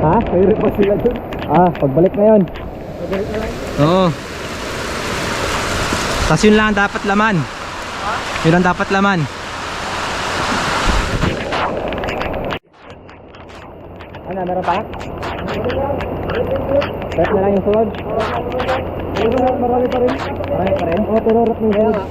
Ha? May repost sila dun. Ah, pagbalik na yun. Oo. Tapos yun lang ang dapat laman. Yun ang dapat laman. Ano, meron pa? Rep na lang yung sunod. Marami pa rin. Marami pa rin? Oo, pero rep na yung sunod.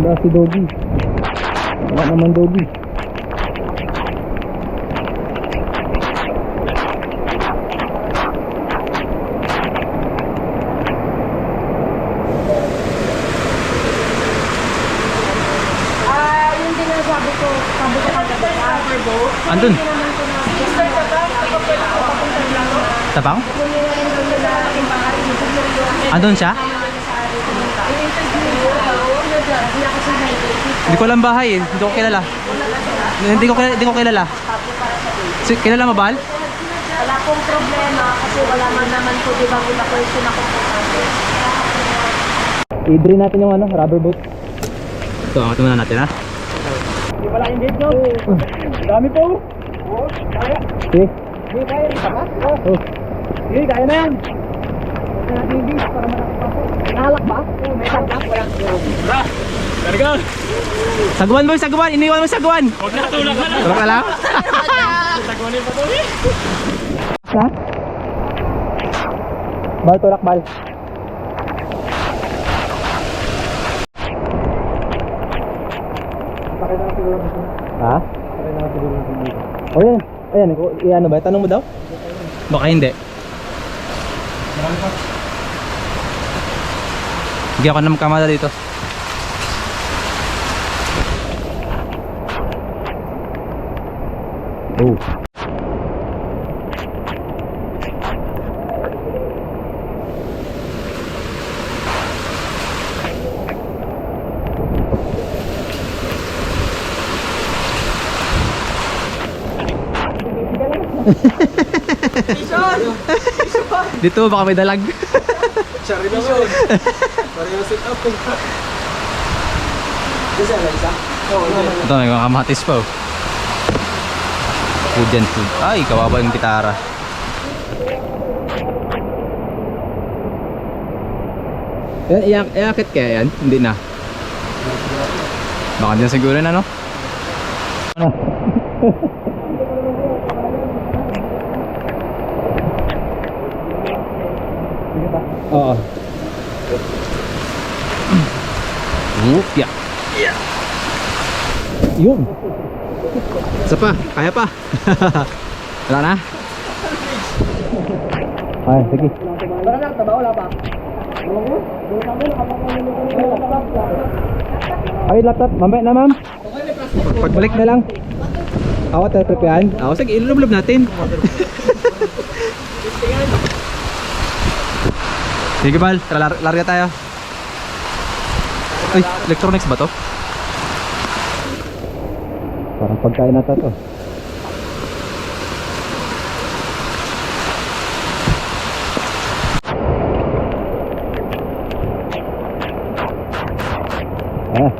Wala si Doggy. Wala naman Doggy. Ah, ah, Andun. naman ko na, hindi ako sa Hindi ko alam bahay eh. Hindi ko kilala. Hindi ko kilala. Hindi ko kilala. Si, kilala mo, Bal? Wala akong problema kasi wala man naman po, di ba, wala question ako po I-drain natin yung ano, rubber boot. Ito, angat muna natin ha. Hindi pala hindi no. Dami po. Kaya. Sige. Hindi kaya. Oh. Sige, kaya na yan. Yung bis para malaki Nahalak ba? May halak, wala. Bra! Gargal! Sagwan boy, sagwan. Iniwan mo sagwan. Huwag na, tulak ka na. Tulak na lang. Sagwanin pa to eh. Ha? Bal, tulak, bal. Ha? O yan. Ayan, ko- i-ano ba? Tanong mo daw? Baka hindi. Hindi ako na magkamala dito. Oh. Dito baka may dalag. Sorry naman. Pareho sit up. Kasi ala isa? Oo, Ito, may mga kamatis pa oh. Food and food. Ay, kawawa yung gitara. Yan, iyak, iakit kaya yan? Hindi na. Baka din siguro na no? Oo. Whoop, yeah. Yun. Isa pa, kaya pa. Wala na? Ay, sige. Ay, laptop. Mamaya na, ma'am. Pagbalik na lang. Ako, trip yan. Ako, sige, ilulublob natin. Sige, Bal. Tara, lar larga tayo. Ay, electronics ba to? Parang pagkain na to. Ah,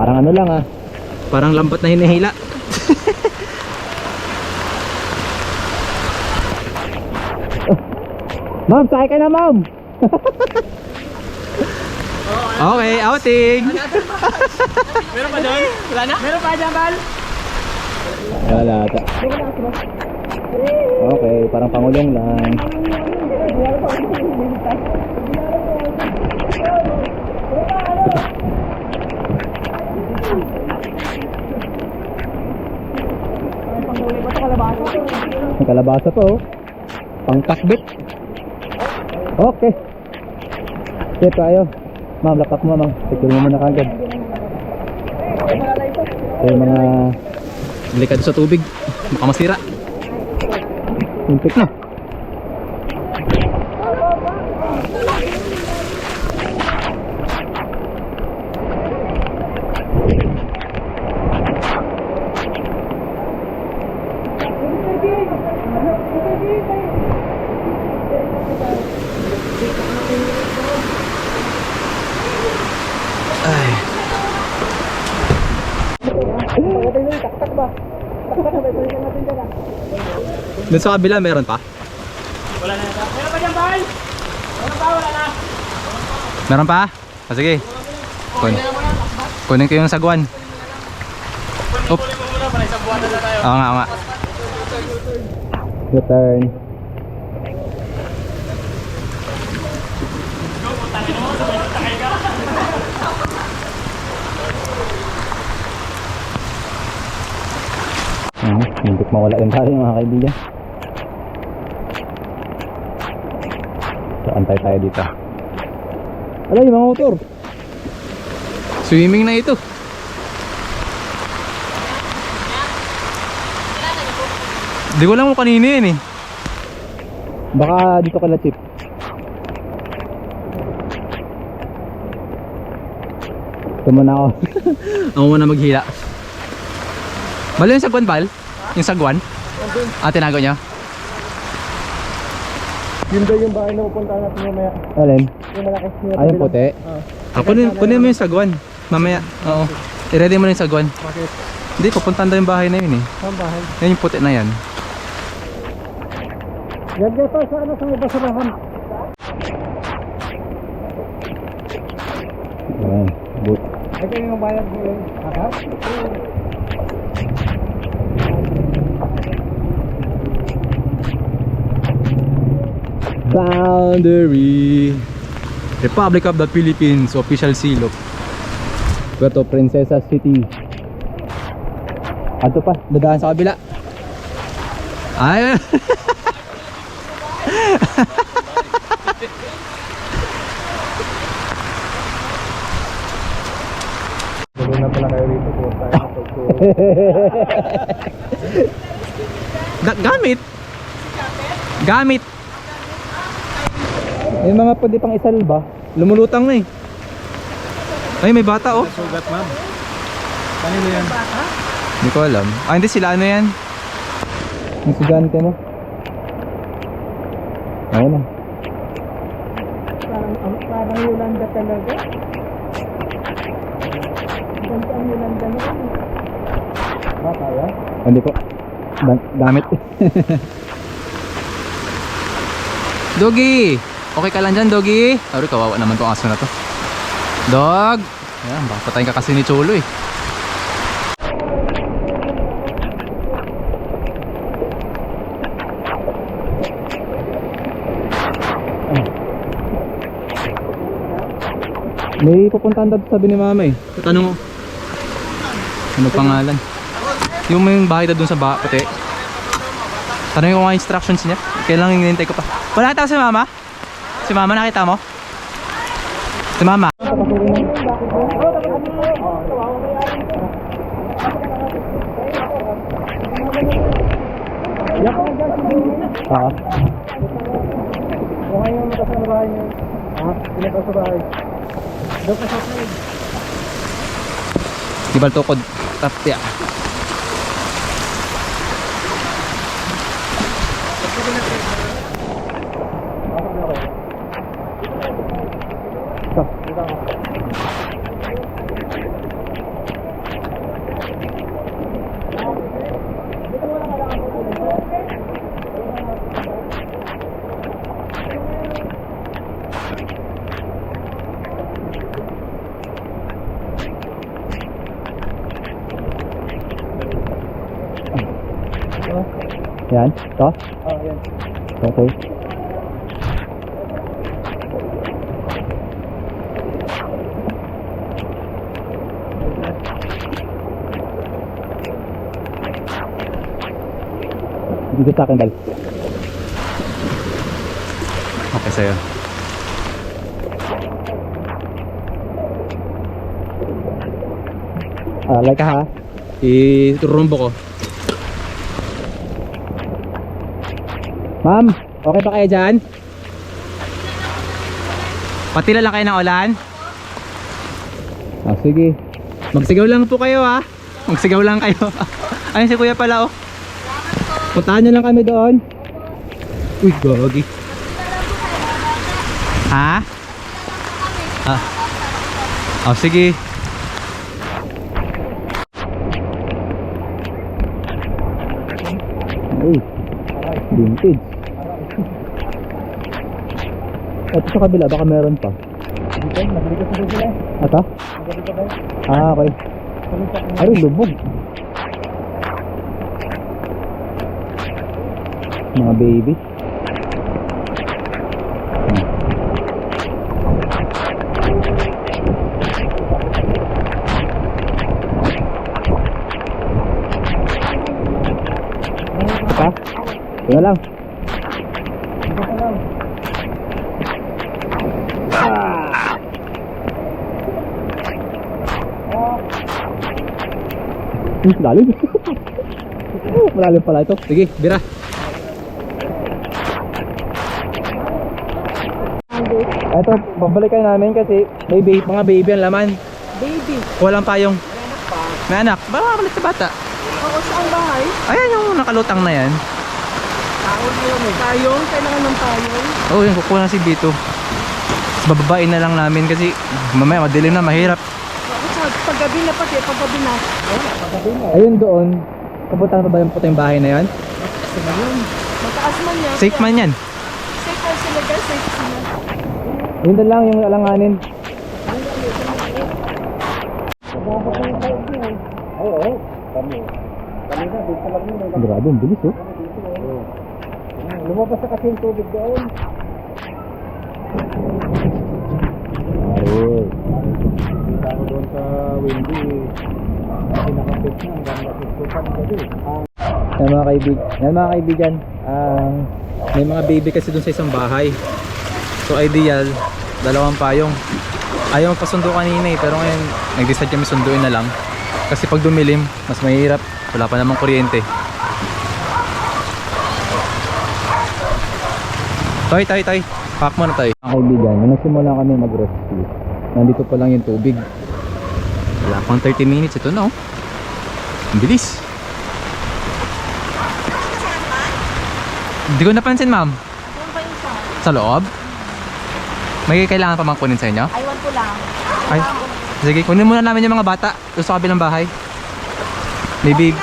parang ano lang ah. Parang lambat na hinihila. Ma'am, sakay ka na ma'am. Okay, outing. Meron pa doon? Wala na? Meron pa dyan, Bal? Wala ata. Okay, parang pangulong lang. May kalabasa pa oh. Pang takbit. Okay. Okay tayo. Ma'am, laptop mo ma'am. Secure mo muna kagad. Ito yung mga Delikado sa tubig. Baka masira. Impik na. Pagkatay na taktak ba? Taktak na ba? Ito natin dyan ah. Doon sa kabila, meron pa? Wala na ata. Meron pa dyan, Bal? Meron pa, wala na. Meron pa? Ah, sige. Kun kunin ko yung sagwan. Oop. Oo nga, oo nga. U-turn. Hindi mawala yung tali mga kaibigan. So, antay tayo dito. Ala, yung mga motor. Swimming na ito. Di ko lang mo kanina yan eh. Baka dito kala chip. Ito muna ako. ako muna maghila. Balo yung sagwan, Bal? Yung sagwan? Ah, tinago niya? Yun daw yung bahay na pupunta natin mamaya. Alin? Yung malaki. Ah, yung puti? Oo. Ah, kunin, kunin mo yung sagwan. Mamaya, oo. I-ready mo na yung sagwan. Bakit? Hindi, pupuntahan daw yung bahay na yun eh. Saan bahay? Yan yung puti na yan. Yan dito sa ano sa may basurahan. Ayan, boot. Ito yung bayad mo yung akap. Boundary Republic of the Philippines Official Seal of Puerto Princesa City. Ato pa, dadaan sa kabila. Ay! Gamit. Gamit Yung mga pwede pang isalba Lumulutang na eh Ay may bata oh Sugat ma'am. Kanino yan? Hindi ko alam Ah hindi sila ano yan Yung estudyante mo Ayun na Parang, ang, parang Yolanda talaga. Ganda ang Yolanda na. Baka yan? Hindi po. Gamit. Doggy! Okay ka lang dyan, Doggy? Sorry, kawawa naman tong aso na to. Dog! Ayan, baka patayin ka kasi ni Cholo eh. May pupuntahan daw sabi ni mama eh. Tanong mo. Ano pangalan? Yung may bahay na dun sa ba puti. Tanong ko nga instructions niya. Kailangan hinihintay ko pa. Wala tao si mama? Si mama nakita mo? Si mama? Kung ngayon mo sa bahay niyo. Ha? Pinaka sa bahay. Doon ka sa side. Di ba tukod? Tapya. Ito? Oh, yan. Okay. Dito sa akin, Dal. Okay, sa'yo. Ah, like ka ha? Iturumbo ko. Ma'am, okay pa kayo dyan? Patila lang kayo ng ulan? Ah, sige. Magsigaw lang po kayo ha. Magsigaw lang kayo. Ayun si kuya pala oh. Puntahan nyo lang kami doon. Uy, gogi. Ha? Ah. Oh, sige. Uy, vintage. Ito sa kabila, baka meron pa. Dito, nabili ko sa sila. Ata? Nabili ko ba? Ah, okay. Ay, lubog. Mga baby. Ito pa? Ito na lang. Hmm, lalim. Malalim pala ito. Sige, bira. Ito, babalikan namin kasi may baby, mga baby ang laman. Baby. Walang payong. May anak. Baka makapalit sa bata. Oo, saan bahay? Ayan yung nakalutang na yan. Tawag yun eh. Tayong? Kailangan ng tayong? Oo, oh, yung kukuha na si Bito. Bababain na lang namin kasi mamaya madilim na mahirap. Paggabi na pati, paggabi na. Ayun doon. Kapuntahan pa ba yung puting bahay na yan? Mataas man yan. Safe man yan. Safe or sila guys, safe sila. Yun na lang yung alanganin. Oo, kami. Kami na, dito lang yun. Grabe, ang bilis oh. Lumabas na kasi yung tubig doon. Ayun. Kita ko doon sa windy. Pinakapit na, hanggang natutupan gabi. Yan mga kaibig, yan mga kaibigan, ang may mga baby kasi dun sa isang bahay. So ideal, dalawang payong. Ayaw magpasundo kanina eh, pero ngayon nag-decide kami sunduin na lang. Kasi pag dumilim, mas mahirap. Wala pa namang kuryente. Toy, toy, toy. Pack mo na tayo. Mga kaibigan, nung nagsimula kami mag-rescue, nandito pa lang yung tubig. Wala pang 30 minutes. Ito na oh. Ang bilis. Hindi ko napansin, ma'am. Sa loob? May kailangan pa mang kunin sa inyo? Aywan ko lang. Ay, sige, kunin muna namin yung mga bata doon sa kabilang bahay. Maybe,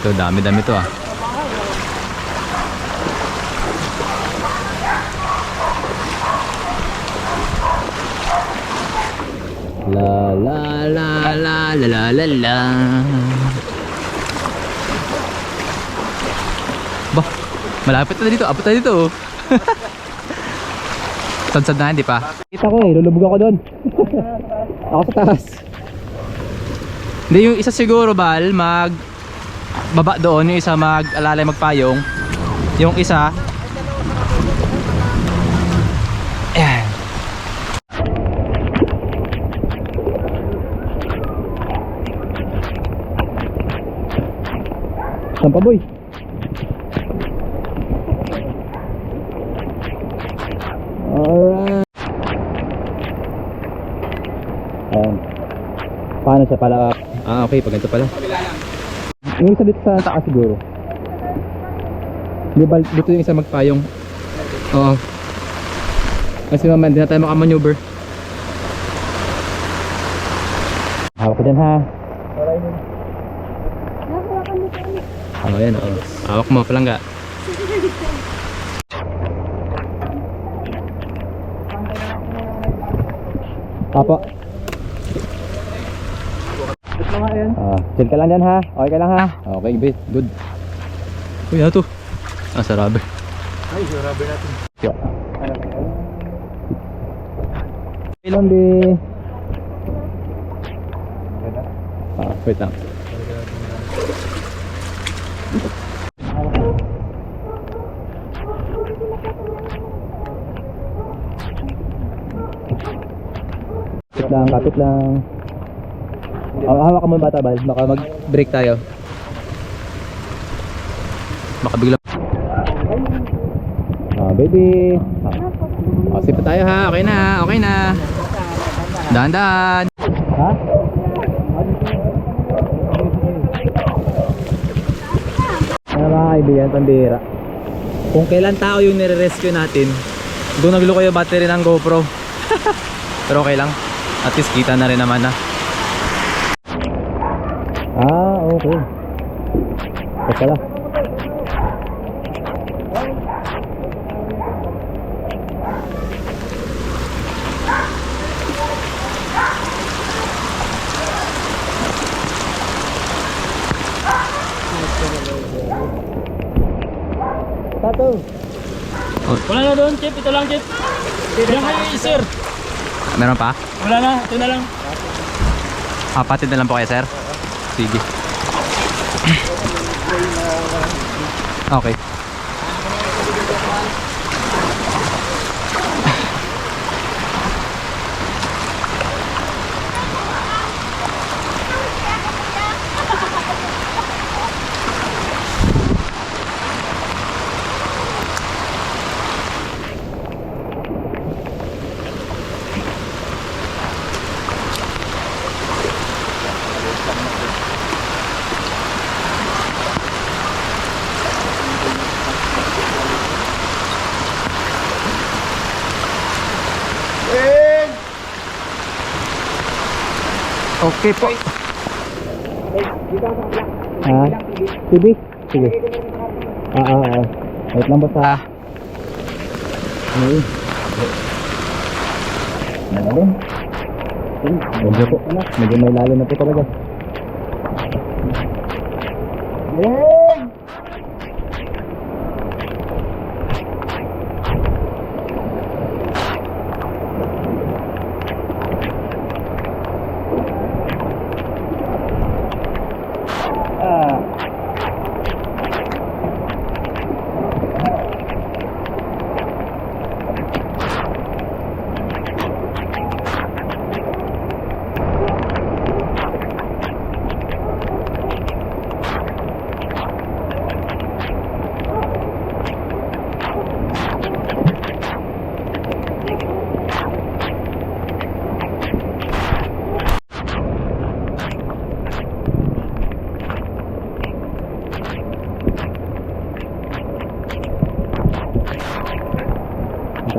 Ito, dami-dami to ah. La la la la la la la la Bah, malapit na dito. Abot na dito. oh. Sadsad na, hindi pa? Kita ko eh, lulubog ako doon. ako sa taas. Hindi, yung isa siguro, Bal, mag baba doon, yung isa mag-alalay magpayong. Yung isa, ayan. Saan pa boy? Alright. Ayan. Paano siya pala? Ah, okay. Pag ganito pala. Yung isa dito sa taas siguro. Di ba dito yung isa magpayong? Oo. Kasi naman, hindi na tayo makamaneuver. Hawak ko dyan ha. Oo, yan oo. Hawak mo, palangga. Apo. Ito nga yan. Ah, chill ka lang dyan ha. Okay ka lang ha. Okay, be. Good. Uy, ano to? Ah, sa rubber. Ay, surabi natin. Yeah. Ano be. Ganda. Ah, wait lang. Kapit lang, kapit lang. Oh, hawak mo yung bata, Bal. Baka mag-break tayo. Baka bigla. Ah, baby. Ah. Oh, sipa tayo ha. Okay na, okay na. Dahan-dahan. Ha? Ano mga kaibigan? Pambira. Kung kailan tao yung nire-rescue natin, doon nagluko yung battery ng GoPro. Pero okay lang. At least kita na rin naman na. Ah, okay. Ito pala. Tato. Wala na doon, Chip. Ito lang, Chip. Yan kayo, sir. Meron pa? Wala na. Ito na lang. Apatid na lang po kayo, sir? Sige. Okay. Okay po. Ah, TV? Sige. Ah, ah, ah. Wait lang basta. Okay. Malalim. Medyo po. Medyo may lalim na po talaga.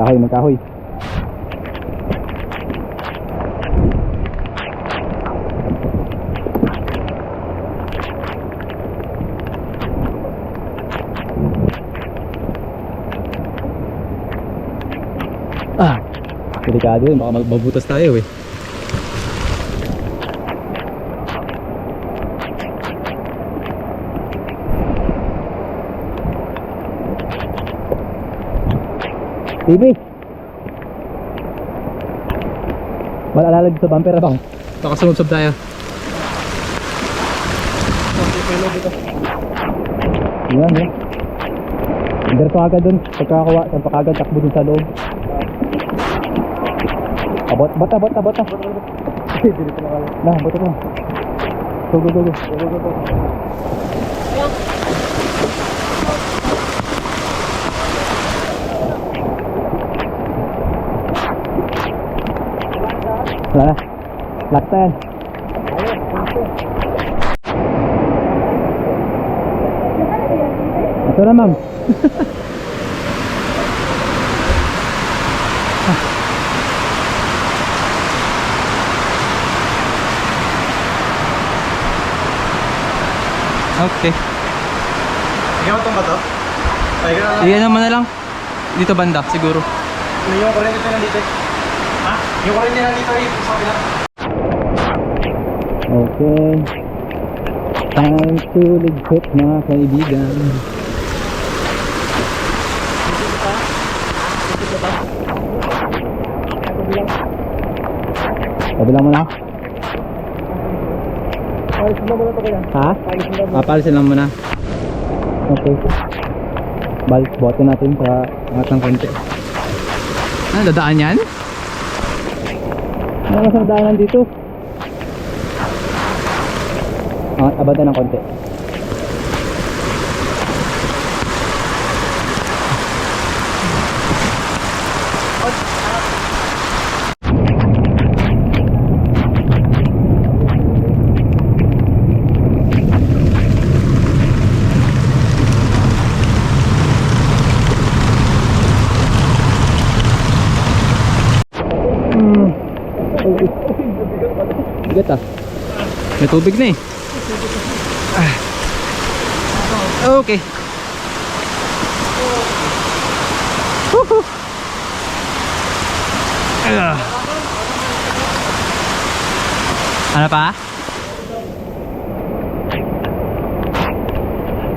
Magkahoy, magkahoy. Ah, delikado yun. Baka magbabutas tayo eh. TV. Malala dito sa bumper bang? Baka sumubsob tayo. Yan, yan. Diretso agad dun. Pagkakakuha, saan pa kagad takbo dun sa loob. Abot, bata, bata, bata. Nah, bata ko. Go, go, go, go. Go, go, go. Wala. Lock na yan. Ito na ma'am. Okay. Ikaw itong ba to? Iyan naman na lang. Dito banda, siguro. Yung kurente na nandito. Ha? Yung kurente na nandito rin. Sa kapila. Okay. Time to ligpit mga kaibigan. Kabilang mo na? Palisin mo muna ito kaya. Ha? Ah, palisin lang muna. Okay. Balik, bote natin para angat ng konti. Ah, dadaan yan? Mas nadaanan dito? Angat, abante ng konti. Bigat ah. May tubig na eh. Ah. Okay. Woohoo. Ah. Ano pa?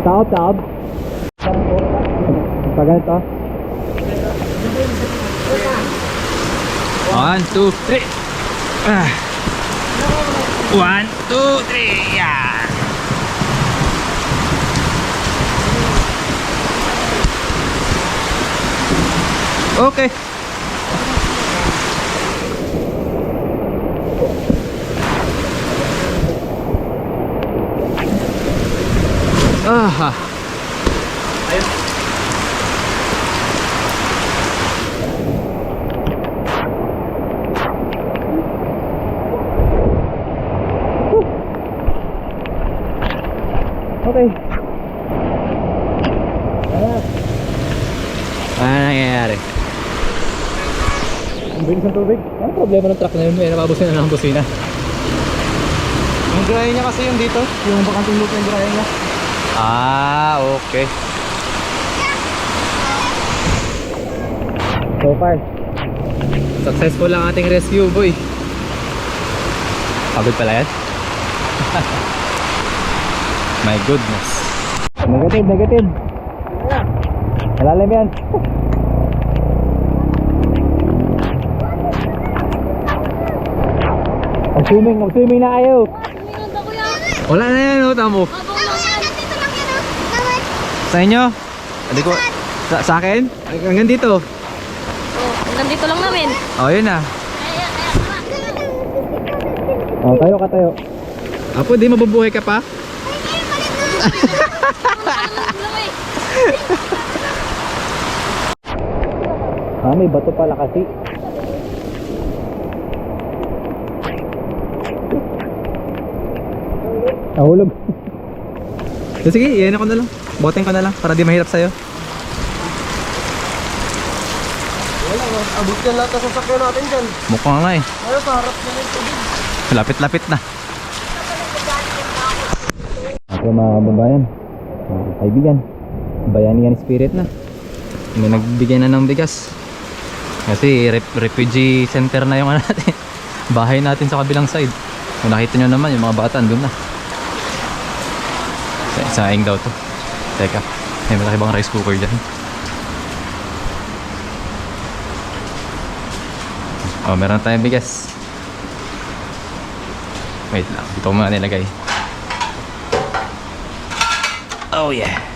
Taob, taob. Pag ganito. One, two, three. Ah. One, two, three. Yeah. Okay. Ah. Okay. Problema ng truck na yun? May napabusin na ng busina. Yung dryer niya kasi yung dito. Yung bakanting loop yung dryer niya. Ah, okay. So far. Successful ang ating rescue, boy. Pagod pala yan? My goodness. Negative, negative. Malalim yan. Mag-swimming, mag-swimming na kayo. Wala na yan, oh, tamo. Sa inyo? Hindi ko... Sa, sa akin? Hanggang dito. Oh, nandito lang namin. Oh, yun na. Oh, tayo ka tayo. Apo, di mabubuhay ka pa? Ah, may bato pala kasi. Nahulog. So, sige, iyan ako na lang. Boting ko na lang para di mahirap sa'yo. Wala, abot yan lahat ng sasakyan natin dyan. Mukhang nga eh. Sa harap niya yung tubig? Lapit-lapit na. Ako mga kababayan, mga kaibigan, bayanihan spirit na. May nagbigay na ng bigas. Kasi rep- refugee center na yung ano natin. Bahay natin sa kabilang side. Kung nakita nyo naman, yung mga bata andun na. Sa saing daw to. Teka, may malaki bang rice cooker dyan? Oh, meron tayong bigas. Wait lang, dito ko muna nilagay. Oh yeah.